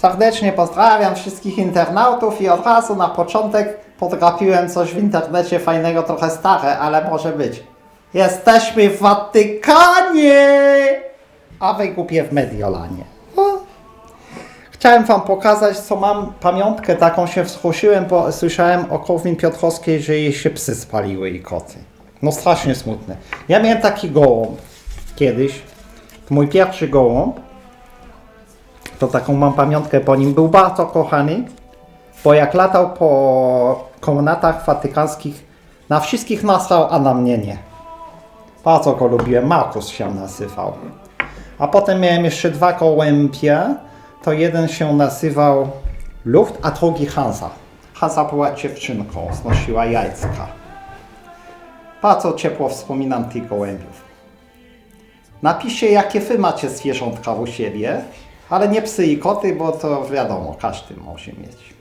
Serdecznie pozdrawiam wszystkich internautów i od razu na początek podgapiłem coś w internecie fajnego, trochę stare, ale może być. Jesteśmy w Watykanie! A wy głupie w Mediolanie. O. Chciałem wam pokazać, co mam pamiątkę taką się wzruszyłem, bo słyszałem o Korwin Piotrowskiej, że jej się psy spaliły i koty. No strasznie smutne. Ja miałem taki gołąb kiedyś. To mój pierwszy gołąb. To taką mam pamiątkę po nim. Był bardzo kochany, bo jak latał po komnatach watykańskich, na wszystkich nasrał, a na mnie nie. Bardzo go lubiłem. Markus się nazywał. A potem miałem jeszcze dwa gołębie. To jeden się nazywał Luft, a drugi Hansa. Hansa była dziewczynką, znosiła jajska. Bardzo ciepło wspominam tych gołębiów. Napiszcie, jakie wy macie zwierzątka u siebie, ale nie psy i koty, bo to wiadomo, każdy może mieć.